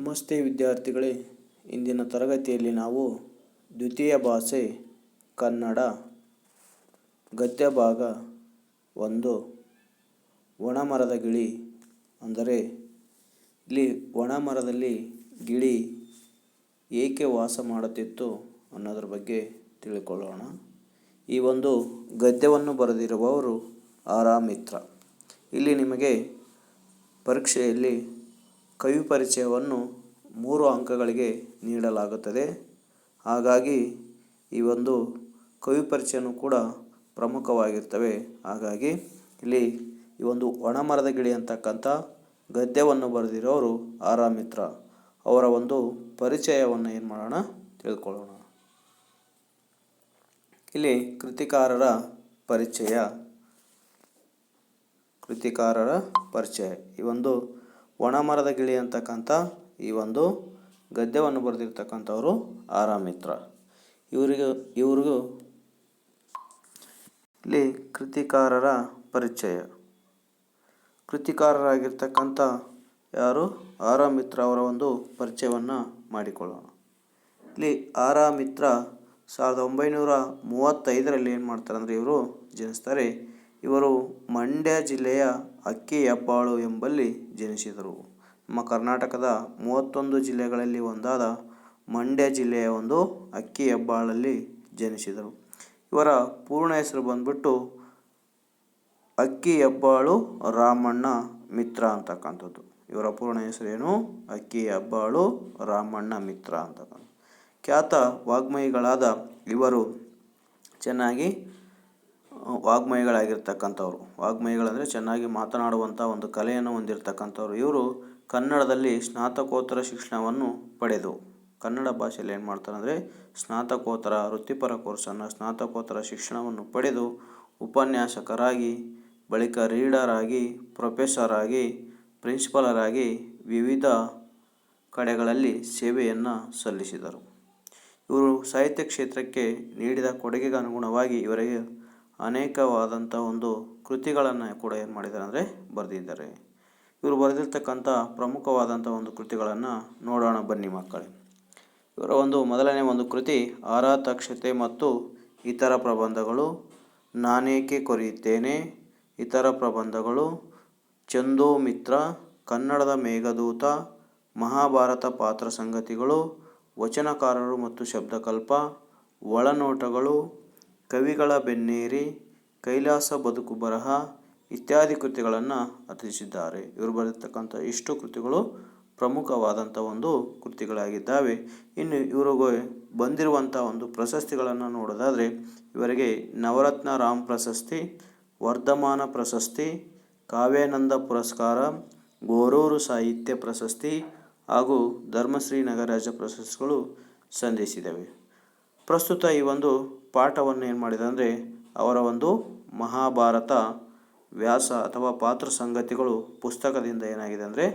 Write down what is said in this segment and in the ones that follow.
ನಮಸ್ತೆ ವಿದ್ಯಾರ್ಥಿಗಳೇ. ಇಂದಿನ ತರಗತಿಯಲ್ಲಿ ನಾವು ದ್ವಿತೀಯ ಭಾಷೆ ಕನ್ನಡ ಗದ್ಯ ಭಾಗ ಒಂದು ಒಣಮರದ ಗಿಳಿ ಅಂದರೆ ಇಲ್ಲಿ ಒಣಮರದಲ್ಲಿ ಗಿಳಿ ಏಕೆ ವಾಸ ಮಾಡುತ್ತಿತ್ತು ಅನ್ನೋದ್ರ ಬಗ್ಗೆ ತಿಳ್ಕೊಳ್ಳೋಣ. ಈ ಒಂದು ಗದ್ಯವನ್ನು ಬರೆದಿರುವವರು ಆರಾಮಿತ್ರ ಇಲ್ಲಿ ನಿಮಗೆ ಪರೀಕ್ಷೆಯಲ್ಲಿ ಕವಿ ಪರಿಚಯವನ್ನು ಮೂರು ಅಂಕಗಳಿಗೆ ನೀಡಲಾಗುತ್ತದೆ. ಹಾಗಾಗಿ ಈ ಒಂದು ಕವಿ ಪರಿಚಯನೂ ಕೂಡ ಪ್ರಮುಖವಾಗಿರ್ತವೆ. ಹಾಗಾಗಿ ಇಲ್ಲಿ ಈ ಒಂದು ಒಣಮರದ ಗಿಳಿ ಅಂತಕ್ಕಂಥ ಗದ್ಯವನ್ನು ಬರೆದಿರೋರು ಆರಾಮಿತ್ರ ಅವರ ಒಂದು ಪರಿಚಯವನ್ನು ಏನು ಮಾಡೋಣ? ತಿಳ್ಕೊಳ್ಳೋಣ. ಇಲ್ಲಿ ಕೃತಿಕಾರರ ಪರಿಚಯ. ಕೃತಿಕಾರರ ಪರಿಚಯ. ಈ ಒಂದು ಒಣಮರದ ಗಿಳಿ ಅಂತಕ್ಕಂಥ ಈ ಒಂದು ಗದ್ಯವನ್ನು ಬರೆದಿರ್ತಕ್ಕಂಥವರು ಆರಾಮಿತ್ರ ಇವರಿಗೂ, ಇವ್ರಿಗೂ ಇಲ್ಲಿ ಕೃತಿಕಾರರ ಪರಿಚಯ. ಕೃತಿಕಾರರಾಗಿರ್ತಕ್ಕಂಥ ಯಾರು? ಆರಾಮಿತ್ರ ಅವರ ಒಂದು ಪರಿಚಯವನ್ನು ಮಾಡಿಕೊಳ್ಳೋಣ. ಇಲ್ಲಿ ಆರಾಮಿತ್ರ ಸಾವಿರದ ಒಂಬೈನೂರ ಮೂವತ್ತೈದರಲ್ಲಿ ಏನು ಮಾಡ್ತಾರೆ ಅಂದರೆ ಇವರು ಜನಿಸ್ತಾರೆ. ಇವರು ಮಂಡ್ಯ ಜಿಲ್ಲೆಯ ಅಕ್ಕಿ ಹೆಬ್ಬಾಳು ಎಂಬಲ್ಲಿ ಜನಿಸಿದರು. ನಮ್ಮ ಕರ್ನಾಟಕದ ಮೂವತ್ತೊಂದು ಜಿಲ್ಲೆಗಳಲ್ಲಿ ಒಂದಾದ ಮಂಡ್ಯ ಜಿಲ್ಲೆಯ ಒಂದು ಅಕ್ಕಿ ಹೆಬ್ಬಾಳಲ್ಲಿ ಜನಿಸಿದರು. ಇವರ ಪೂರ್ಣ ಹೆಸರು ಬಂದ್ಬಿಟ್ಟು ಅಕ್ಕಿ ಹೆಬ್ಬಾಳು ರಾಮಣ್ಣ ಮಿತ್ರ ಅಂತಕ್ಕಂಥದ್ದು. ಇವರ ಪೂರ್ಣ ಹೆಸರೇನು? ಅಕ್ಕಿ ಹೆಬ್ಬಾಳು ರಾಮಣ್ಣ ಮಿತ್ರ ಅಂತಕ್ಕಂಥ ಖ್ಯಾತ ವಾಗ್ಮಯಿಗಳಾದ ಇವರು ಚೆನ್ನಾಗಿ ವಾಗ್ಮಯಿಗಳಾಗಿರ್ತಕ್ಕಂಥವ್ರು. ವಾಗ್ಮಯಿಗಳಂದರೆ ಚೆನ್ನಾಗಿ ಮಾತನಾಡುವಂಥ ಒಂದು ಕಲೆಯನ್ನು ಹೊಂದಿರತಕ್ಕಂಥವ್ರು. ಇವರು ಕನ್ನಡದಲ್ಲಿ ಸ್ನಾತಕೋತ್ತರ ಶಿಕ್ಷಣವನ್ನು ಪಡೆದು, ಕನ್ನಡ ಭಾಷೆಯಲ್ಲಿ ಏನು ಮಾಡ್ತಾರಂದರೆ ಸ್ನಾತಕೋತ್ತರ, ವೃತ್ತಿಪರ ಕೋರ್ಸನ್ನು, ಸ್ನಾತಕೋತ್ತರ ಶಿಕ್ಷಣವನ್ನು ಪಡೆದು ಉಪನ್ಯಾಸಕರಾಗಿ, ಬಳಿಕ ರೀಡರ್ ಆಗಿ ಪ್ರೊಫೆಸರ್ ಆಗಿ ಪ್ರಿನ್ಸಿಪಲರಾಗಿ ವಿವಿಧ ಕಡೆಗಳಲ್ಲಿ ಸೇವೆಯನ್ನು ಸಲ್ಲಿಸಿದರು. ಇವರು ಸಾಹಿತ್ಯ ಕ್ಷೇತ್ರಕ್ಕೆ ನೀಡಿದ ಕೊಡುಗೆಗೆ ಅನುಗುಣವಾಗಿ ಇವರಿಗೆ ಅನೇಕವಾದಂಥ ಒಂದು ಕೃತಿಗಳನ್ನು ಕೂಡ ಏನು ಮಾಡಿದ್ದಾರೆ ಅಂದರೆ ಬರೆದಿದ್ದಾರೆ. ಇವರು ಬರೆದಿರ್ತಕ್ಕಂಥ ಪ್ರಮುಖವಾದಂಥ ಒಂದು ಕೃತಿಗಳನ್ನು ನೋಡೋಣ ಬನ್ನಿ ಮಕ್ಕಳೇ. ಇವರ ಒಂದು ಮೊದಲನೇ ಒಂದು ಕೃತಿ ಆರಾತಕ್ಷತೆ ಮತ್ತು ಇತರ ಪ್ರಬಂಧಗಳು. ನಾನೇಕೆ ಕೊರೆಯುತ್ತೇನೆ? ಇತರ ಪ್ರಬಂಧಗಳು. ಚಂದೋ ಮಿತ್ರ, ಕನ್ನಡದ ಮೇಘದೂತ, ಮಹಾಭಾರತ ಪಾತ್ರ ಸಂಗತಿಗಳು, ವಚನಕಾರರು ಮತ್ತು ಶಬ್ದಕಲ್ಪ, ಒಳನೋಟಗಳು ಕವಿಗಳ ಬೆನ್ನೇರಿ, ಕೈಲಾಸ ಬದುಕು ಬರಹ ಇತ್ಯಾದಿ ಕೃತಿಗಳನ್ನು ರಚಿಸಿದ್ದಾರೆ. ಇವರು ಬರೆದಿರ್ತಕ್ಕಂಥ ಇಷ್ಟು ಕೃತಿಗಳು ಪ್ರಮುಖವಾದಂಥ ಒಂದು ಕೃತಿಗಳಾಗಿದ್ದಾವೆ. ಇನ್ನು ಇವರಿಗೆ ಬಂದಿರುವಂಥ ಒಂದು ಪ್ರಶಸ್ತಿಗಳನ್ನು ನೋಡೋದಾದರೆ, ಇವರಿಗೆ ನವರತ್ನ ರಾಮ್ ಪ್ರಶಸ್ತಿ, ವರ್ಧಮಾನ ಪ್ರಶಸ್ತಿ, ಕಾವ್ಯಾನಂದ ಪುರಸ್ಕಾರ, ಗೋರೂರು ಸಾಹಿತ್ಯ ಪ್ರಶಸ್ತಿ ಹಾಗೂ ಧರ್ಮಶ್ರೀ ನಗರಾಜ ಪ್ರಶಸ್ತಿಗಳು ಸಂಧಿಸಿದವೆ. ಪ್ರಸ್ತುತ ಈ ಒಂದು ಪಾಠವನ್ನು ಏನು ಮಾಡಿದೆ ಅಂದರೆ, ಅವರ ಒಂದು ಮಹಾಭಾರತ ವ್ಯಾಸ ಅಥವಾ ಪಾತ್ರ ಸಂಗತಿಗಳು ಪುಸ್ತಕದಿಂದ ಏನಾಗಿದೆ ಅಂದರೆ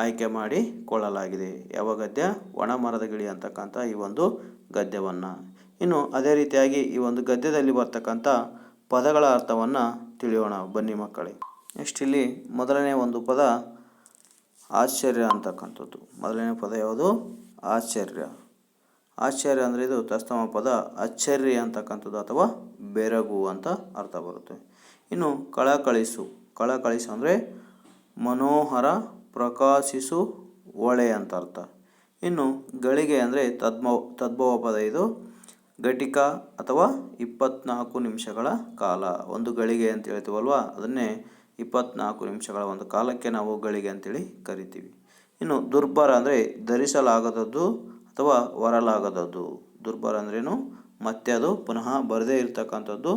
ಆಯ್ಕೆ ಮಾಡಿ ಕೊಳ್ಳಲಾಗಿದೆ. ಯಾವ ಗದ್ಯ ಒಣ ಮರದ ಗಿಳಿ ಅಂತಕ್ಕಂಥ ಈ ಒಂದು ಗದ್ಯವನ್ನು. ಇನ್ನು ಅದೇ ರೀತಿಯಾಗಿ ಈ ಒಂದು ಗದ್ಯದಲ್ಲಿ ಬರ್ತಕ್ಕಂಥ ಪದಗಳ ಅರ್ಥವನ್ನು ತಿಳಿಯೋಣ ಬನ್ನಿ ಮಕ್ಕಳೇ. ನೆಕ್ಸ್ಟ್ ಇಲ್ಲಿ ಮೊದಲನೇ ಒಂದು ಪದ ಆಶ್ಚರ್ಯ ಅಂತಕ್ಕಂಥದ್ದು. ಮೊದಲನೇ ಪದ ಯಾವುದು? ಆಶ್ಚರ್ಯ. ಆಶ್ಚರ್ಯ ಅಂದರೆ ಇದು ತಸ್ತಮ ಪದ ಅಚ್ಚರಿ ಅಂತಕ್ಕಂಥದ್ದು ಅಥವಾ ಬೆರಗು ಅಂತ ಅರ್ಥ ಬರುತ್ತೆ. ಇನ್ನು ಕಳಕಳಿಸು ಕಳಕಳಿಸು ಅಂದರೆ ಮನೋಹರ, ಪ್ರಕಾಶಿಸು, ಒಳೆ ಅಂತ ಅರ್ಥ. ಇನ್ನು ಗಳಿಗೆ ಅಂದರೆ ತದ್ಮ ತದ್ಭವ ಪದ ಇದು ಘಟಿಕ ಅಥವಾ ಇಪ್ಪತ್ನಾಲ್ಕು ನಿಮಿಷಗಳ ಕಾಲ. ಒಂದು ಗಳಿಗೆ ಅಂತ ಹೇಳ್ತೀವಲ್ವಾ? ಅದನ್ನೇ ಇಪ್ಪತ್ನಾಲ್ಕು ನಿಮಿಷಗಳ ಒಂದು ಕಾಲಕ್ಕೆ ನಾವು ಗಳಿಗೆ ಅಂತೇಳಿ ಕರಿತೀವಿ. ಇನ್ನು ದುರ್ಬರ ಅಂದರೆ ಧರಿಸಲಾಗದದ್ದು ಅಥವಾ ಹೊರಲಾಗದದ್ದು ದುರ್ಬಲ ಅಂದ್ರೇನು? ಮತ್ತೆ ಅದು ಪುನಃ ಬರದೇ ಇರತಕ್ಕಂಥದ್ದು,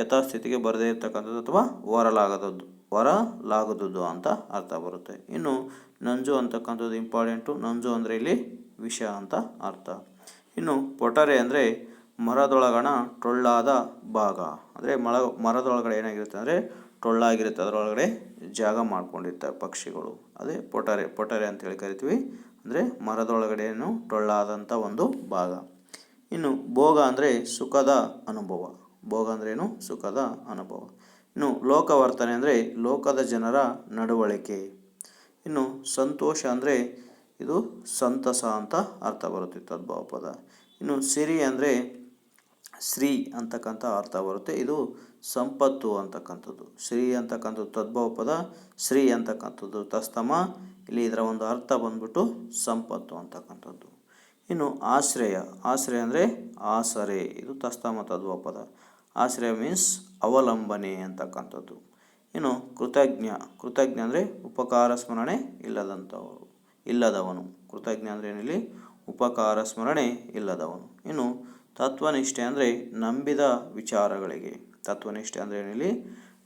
ಯಥಾಸ್ಥಿತಿಗೆ ಬರದೇ ಇರತಕ್ಕಂಥದ್ದು ಅಥವಾ ಹೊರಲಾಗದದ್ದು ಹೊರಲಾಗದದ್ದು ಅಂತ ಅರ್ಥ ಬರುತ್ತೆ. ಇನ್ನು ನಂಜು ಅಂತಕ್ಕಂಥದ್ದು ಇಂಪಾರ್ಟೆಂಟು. ನಂಜು ಅಂದರೆ ಇಲ್ಲಿ ವಿಷ ಅಂತ ಅರ್ಥ. ಇನ್ನು ಪೊಟರೆ ಅಂದರೆ ಮರದೊಳಗಣ ಟೊಳ್ಳಾದ ಭಾಗ. ಅಂದರೆ ಮಳ, ಮರದೊಳಗಡೆ ಏನಾಗಿರುತ್ತೆ ಅಂದರೆ ಟೊಳ್ಳಾಗಿರುತ್ತೆ. ಅದರೊಳಗಡೆ ಜಾಗ ಮಾಡ್ಕೊಂಡಿರ್ತವೆ ಪಕ್ಷಿಗಳು. ಅದೇ ಪೊಟರೆ ಪೊಟರೆ ಅಂತೇಳಿ ಕರಿತೀವಿ. ಅಂದರೆ ಮರದೊಳಗಡೆಯನ್ನು ಟೊಳ್ಳಾದಂಥ ಒಂದು ಭಾಗ. ಇನ್ನು ಭೋಗ ಅಂದರೆ ಸುಖದ ಅನುಭವ. ಭೋಗ ಅಂದ್ರೇನು ಸುಖದ ಅನುಭವ. ಇನ್ನು ಲೋಕವರ್ತನೆ ಅಂದರೆ ಲೋಕದ ಜನರ ನಡವಳಿಕೆ. ಇನ್ನು ಸಂತೋಷ ಅಂದರೆ ಇದು ಸಂತಸ ಅಂತ ಅರ್ಥ ಬರುತ್ತೆ ತದ್ಭವ ಪದ ಇನ್ನು ಸಿರಿ ಅಂದರೆ ಶ್ರೀ ಅಂತಕ್ಕಂಥ ಅರ್ಥ ಬರುತ್ತೆ. ಇದು ಸಂಪತ್ತು ಅಂತಕ್ಕಂಥದ್ದು. ಶ್ರೀ ಅಂತಕ್ಕಂಥದ್ದು ತದ್ಭವ ಪದ ಶ್ರೀ ಅಂತಕ್ಕಂಥದ್ದು. ತಸ್ತಮ, ಇಲ್ಲಿ ಇದರ ಒಂದು ಅರ್ಥ ಬಂದ್ಬಿಟ್ಟು ಸಂಪತ್ತು ಅಂತಕ್ಕಂಥದ್ದು. ಇನ್ನು ಆಶ್ರಯ. ಆಶ್ರಯ ಅಂದರೆ ಆಸರೆ. ಇದು ತಸ್ತಮ ತದ್ಭವ ಪದ. ಆಶ್ರಯ ಮೀನ್ಸ್ ಅವಲಂಬನೆ ಅಂತಕ್ಕಂಥದ್ದು. ಇನ್ನು ಕೃತಜ್ಞ. ಕೃತಜ್ಞ ಅಂದರೆ ಉಪಕಾರ, ಸ್ಮರಣೆ ಇಲ್ಲದಂಥವರು, ಇಲ್ಲದವನು. ಕೃತಜ್ಞ ಅಂದರೆ ಏನಿಲ್ಲಿ? ಉಪಕಾರ, ಸ್ಮರಣೆ ಇಲ್ಲದವನು. ಇನ್ನು ತತ್ವನಿಷ್ಠೆ ಅಂದರೆ ನಂಬಿದ ವಿಚಾರಗಳಿಗೆ. ತತ್ವನಿಷ್ಠೆ ಅಂದರೆ ಏನಿಲ್ಲಿ?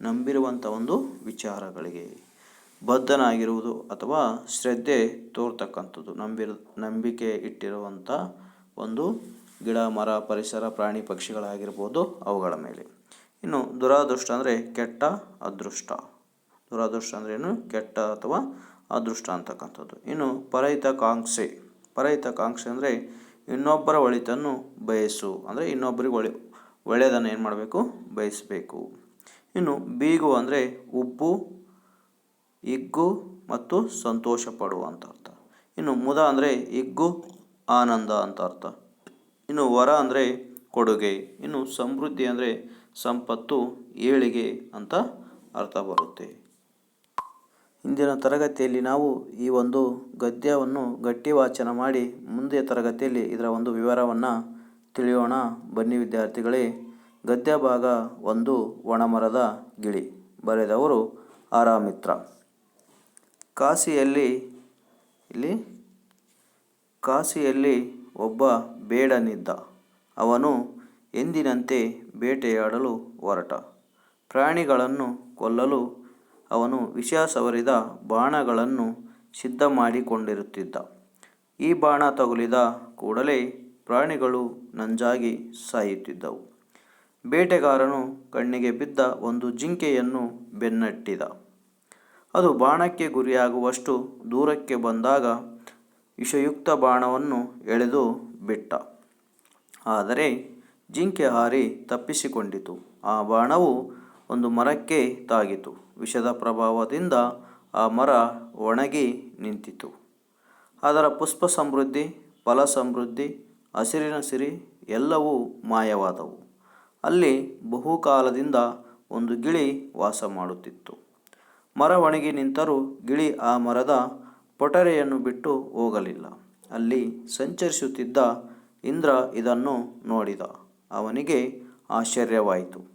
ನಂಬಿರುವಂಥ ಒಂದು ವಿಚಾರಗಳಿಗೆ. ಬದ್ಧನಾಗಿರುವುದು ಅಥವಾ ಶ್ರದ್ಧೆ ತೋರ್ತಕ್ಕಂಥದ್ದು. ನಂಬಿರ, ನಂಬಿಕೆ ಇಟ್ಟಿರುವಂಥ ಒಂದು ಗಿಡ, ಮರ, ಪರಿಸರ, ಪ್ರಾಣಿ ಪಕ್ಷಿಗಳಾಗಿರ್ಬೋದು ಅವುಗಳ ಮೇಲೆ. ಇನ್ನು ದುರಾದೃಷ್ಟ ಅಂದರೆ ಕೆಟ್ಟ ಅದೃಷ್ಟ. ದುರಾದೃಷ್ಟ ಅಂದರೆ ಏನು? ಕೆಟ್ಟ ಅಥವಾ ಅದೃಷ್ಟ ಅಂತಕ್ಕಂಥದ್ದು. ಇನ್ನು ಪರಹಿತ ಕಾಂಕ್ಷೆ ಪರಹಿತ ಕಾಂಕ್ಷೆ ಅಂದರೆ ಇನ್ನೊಬ್ಬರ ಒಳಿತನ್ನು ಬಯಸು. ಅಂದರೆ ಇನ್ನೊಬ್ಬರಿಗೆ ಒಳಿ, ಒಳ್ಳೆಯದನ್ನು ಏನು ಮಾಡಬೇಕು? ಬಯಸಬೇಕು. ಇನ್ನು ಬೀಗು ಅಂದರೆ ಉಬ್ಬು, ಇಗ್ಗು ಮತ್ತು ಸಂತೋಷ ಪಡುವ ಅಂತ ಅರ್ಥ. ಇನ್ನು ಮುದ ಅಂದರೆ ಇಗ್ಗು, ಆನಂದ ಅಂತ ಅರ್ಥ. ಇನ್ನು ವರ ಅಂದರೆ ಕೊಡುಗೆ. ಇನ್ನು ಸಮೃದ್ಧಿ ಅಂದರೆ ಸಂಪತ್ತು, ಏಳಿಗೆ ಅಂತ ಅರ್ಥ ಬರುತ್ತೆ. ಇಂದಿನ ತರಗತಿಯಲ್ಲಿ ನಾವು ಈ ಒಂದು ಗದ್ಯವನ್ನು ಗಟ್ಟಿ ವಾಚನ ಮಾಡಿ ಮುಂದೆ ತರಗತಿಯಲ್ಲಿ ಇದರ ಒಂದು ವಿವರವನ್ನು ತಿಳಿಯೋಣ. ಬನ್ನಿ ವಿದ್ಯಾರ್ಥಿಗಳೇ, ಗದ್ಯ ಭಾಗ ಒಂದು, ಒಣಮರದ ಗಿಳಿ ಬರೆದವರು ಆರಾಮಿತ್ರ. ಕಾಸಿಯಲ್ಲಿ, ಇಲ್ಲಿ, ಕಾಸಿಯಲ್ಲಿ ಒಬ್ಬ ಬೇಡನಿದ್ದ. ಅವನು ಎಂದಿನಂತೆ ಬೇಟೆಯಾಡಲು ಹೊರಟ. ಪ್ರಾಣಿಗಳನ್ನು ಕೊಲ್ಲಲು ಅವನು ವಿಷ ಸವರಿದ ಬಾಣಗಳನ್ನು ಸಿದ್ಧ ಮಾಡಿಕೊಂಡಿರುತ್ತಿದ್ದ ಈ ಬಾಣ ತಗುಲಿದ ಕೂಡಲೇ ಪ್ರಾಣಿಗಳು ನಂಜಾಗಿ ಸಾಯುತ್ತಿದ್ದವು. ಬೇಟೆಗಾರನು ಕಣ್ಣಿಗೆ ಬಿದ್ದ ಒಂದು ಜಿಂಕೆಯನ್ನು ಬೆನ್ನಟ್ಟಿದ. ಅದು ಬಾಣಕ್ಕೆ ಗುರಿಯಾಗುವಷ್ಟು ದೂರಕ್ಕೆ ಬಂದಾಗ ವಿಷಯುಕ್ತ ಬಾಣವನ್ನು ಎಳೆದು ಬಿಟ್ಟ. ಆದರೆ ಜಿಂಕೆ ಹಾರಿ ತಪ್ಪಿಸಿಕೊಂಡಿತು. ಆ ಬಾಣವು ಒಂದು ಮರಕ್ಕೆ ತಾಗಿತು. ವಿಷದ ಪ್ರಭಾವದಿಂದ ಆ ಮರ ಒಣಗಿ ನಿಂತಿತು. ಅದರ ಪುಷ್ಪ ಸಮೃದ್ಧಿ ಫಲ ಸಮೃದ್ಧಿ ಹಸಿರಿನ ಸಿರಿ ಎಲ್ಲವೂ ಮಾಯವಾದವು. ಅಲ್ಲಿ ಬಹುಕಾಲದಿಂದ ಒಂದು ಗಿಳಿ ವಾಸ ಮಾಡುತ್ತಿತ್ತು. ಮರ ಒಣಗಿ ನಿಂತರೂ ಗಿಳಿ ಆ ಮರದ ಪೊಟರೆಯನ್ನು ಬಿಟ್ಟು ಹೋಗಲಿಲ್ಲ. ಅಲ್ಲಿ ಸಂಚರಿಸುತ್ತಿದ್ದ ಇಂದ್ರ ಇದನ್ನು ನೋಡಿದ. ಅವನಿಗೆ ಆಶ್ಚರ್ಯವಾಯಿತು.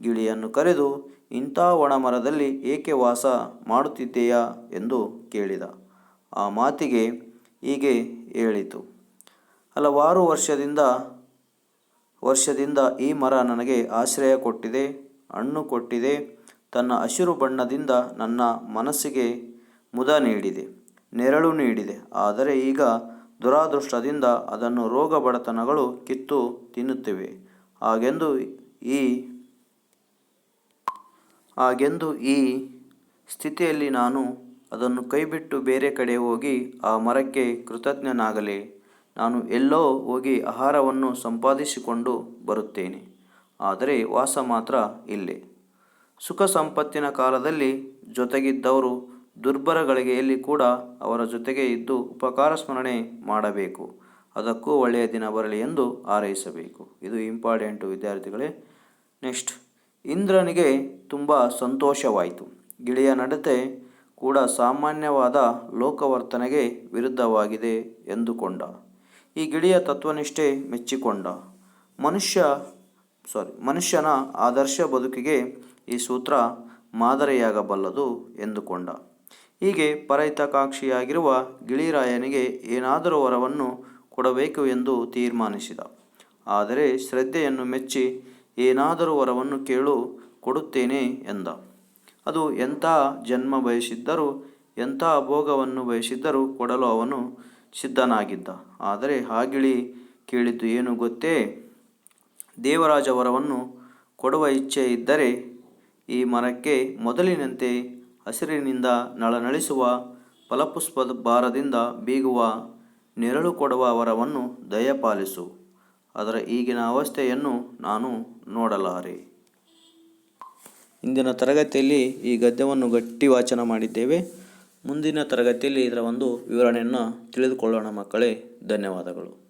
ಗಿಳಿಯನ್ನು ಕರೆದು, ಇಂಥ ಒಣ ಮರದಲ್ಲಿ ಏಕೆ ವಾಸ ಮಾಡುತ್ತಿದ್ದೀಯಾ ಎಂದು ಕೇಳಿದ. ಆ ಮಾತಿಗೆ ಹೀಗೆ ಹೇಳಿತು. ಹಲವಾರು ವರ್ಷದಿಂದ ವರ್ಷದಿಂದ ಈ ಮರ ನನಗೆ ಆಶ್ರಯ ಕೊಟ್ಟಿದೆ, ಹಣ್ಣು ಕೊಟ್ಟಿದೆ, ತನ್ನ ಹಸಿರು ಬಣ್ಣದಿಂದ ನನ್ನ ಮನಸ್ಸಿಗೆ ಮುದ ನೀಡಿದೆ, ನೆರಳು ನೀಡಿದೆ. ಆದರೆ ಈಗ ದುರಾದೃಷ್ಟದಿಂದ ಅದನ್ನು ರೋಗ ಬಡತನಗಳು ಕಿತ್ತು ತಿನ್ನುತ್ತಿವೆ. ಹಾಗೆಂದು ಈ ಹಾಗೆಂದು ಈ ಸ್ಥಿತಿಯಲ್ಲಿ ನಾನು ಅದನ್ನು ಕೈಬಿಟ್ಟು ಬೇರೆ ಕಡೆ ಹೋಗಿ ಆ ಮರಕ್ಕೆ ಕೃತಜ್ಞನಾಗಲಿ. ನಾನು ಎಲ್ಲೋ ಹೋಗಿ ಆಹಾರವನ್ನು ಸಂಪಾದಿಸಿಕೊಂಡು ಬರುತ್ತೇನೆ. ಆದರೆ ವಾಸ ಮಾತ್ರ ಇಲ್ಲಿ. ಸುಖ ಸಂಪತ್ತಿನ ಕಾಲದಲ್ಲಿ ಜೊತೆಗಿದ್ದವರು ದುರ್ಬರ ಗಳಿಗೆಯಲ್ಲಿ ಕೂಡ ಅವರ ಜೊತೆಗೆ ಇದ್ದು ಉಪಕಾರ ಸ್ಮರಣೆ ಮಾಡಬೇಕು. ಅದಕ್ಕೂ ಒಳ್ಳೆಯ ದಿನ ಬರಲಿ ಎಂದು ಹಾರೈಸಬೇಕು. ಇದು ಇಂಪಾರ್ಟೆಂಟು ವಿದ್ಯಾರ್ಥಿಗಳೇ. ನೆಕ್ಸ್ಟ್. ಇಂದ್ರನಿಗೆ ತುಂಬ ಸಂತೋಷವಾಯಿತು. ಗಿಳಿಯ ನಡತೆ ಕೂಡ ಸಾಮಾನ್ಯವಾದ ಲೋಕವರ್ತನೆಗೆ ವಿರುದ್ಧವಾಗಿದೆ ಎಂದುಕೊಂಡ. ಈ ಗಿಳಿಯ ತತ್ವನಿಷ್ಠೆ ಮೆಚ್ಚಿಕೊಂಡ. ಮನುಷ್ಯ ಸಾರಿ ಮನುಷ್ಯನ ಆದರ್ಶ ಬದುಕಿಗೆ ಈ ಸೂತ್ರ ಮಾದರಿಯಾಗಬಲ್ಲದು ಎಂದುಕೊಂಡ. ಹೀಗೆ ಪರಹಿತಕಾಕ್ಷಿಯಾಗಿರುವ ಗಿಳಿರಾಯನಿಗೆ ಏನಾದರೂ ವರವನ್ನು ಕೊಡಬೇಕು ಎಂದು ತೀರ್ಮಾನಿಸಿದ. ಆದರೆ ಶ್ರದ್ಧೆಯನ್ನು ಮೆಚ್ಚಿ ಏನಾದರೂ ವರವನ್ನು ಕೇಳು, ಕೊಡುತ್ತೇನೆ ಎಂದ. ಅದು ಎಂಥ ಜನ್ಮ ಬಯಸಿದ್ದರೂ, ಎಂಥ ಭೋಗವನ್ನು ಬಯಸಿದ್ದರೂ ಕೊಡಲು ಅವನು ಸಿದ್ಧನಾಗಿದ್ದ. ಆದರೆ ಹಾಗಿಳಿ ಕೇಳಿದ್ದು ಏನು ಗೊತ್ತೇ? ದೇವರಾಜ ವರವನ್ನು ಕೊಡುವ ಇಚ್ಛೆ ಇದ್ದರೆ ಈ ಮರಕ್ಕೆ ಮೊದಲಿನಂತೆ ಹಸಿರಿನಿಂದ ನಳನಳಿಸುವ, ಫಲಪುಷ್ಪದ ಭಾರದಿಂದ ಬೀಗುವ, ನೆರಳು ಕೊಡುವ ವರವನ್ನು ದಯಪಾಲಿಸು. ಅದರ ಈಗಿನ ಅವಸ್ಥೆಯನ್ನು ನಾನು ನೋಡಲಾರೆ. ಇಂದಿನ ತರಗತಿಯಲ್ಲಿ ಈ ಗದ್ಯವನ್ನು ಗಟ್ಟಿ ವಾಚನ ಮಾಡಿದ್ದೇವೆ. ಮುಂದಿನ ತರಗತಿಯಲ್ಲಿ ಇದರ ಒಂದು ವಿವರಣೆಯನ್ನು ತಿಳಿದುಕೊಳ್ಳೋಣ ಮಕ್ಕಳೇ. ಧನ್ಯವಾದಗಳು.